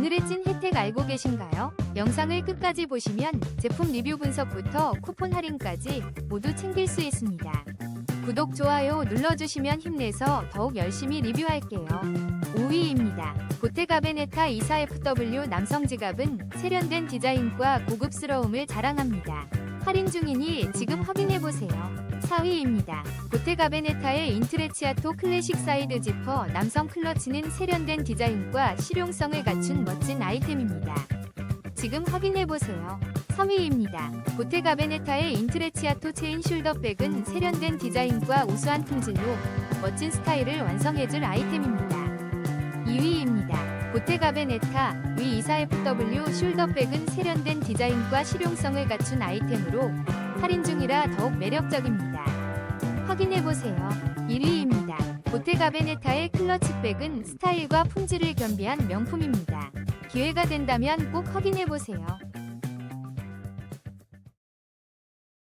오늘의 찐 혜택 알고 계신가요? 영상을 끝까지 보시면 제품 리뷰 분석부터 쿠폰 할인까지 모두 챙길 수 있습니다. 구독, 좋아요 눌러주시면 힘내서 더욱 열심히 리뷰할게요. 5위입니다. 보테가 베네타 24FW 남성 지갑은 세련된 디자인과 고급스러움을 자랑합니다. 할인 중이니 지금 확인해보세요. 4위입니다. 보테가베네타의 인트레치아토 클래식 사이드 지퍼 남성 클러치는 세련된 디자인과 실용성을 갖춘 멋진 아이템입니다. 지금 확인해보세요. 3위입니다. 보테가베네타의 인트레치아토 체인 숄더백은 세련된 디자인과 우수한 품질로 멋진 스타일을 완성해줄 아이템입니다. 2위입니다. 보테가베네타 V24FW 숄더백은 세련된 디자인과 실용성을 갖춘 아이템으로 할인 중이라 더욱 매력적입니다. 확인해보세요. 1위입니다. 보테가 베네타의 클러치백은 스타일과 품질을 겸비한 명품입니다. 기회가 된다면 꼭 확인해보세요.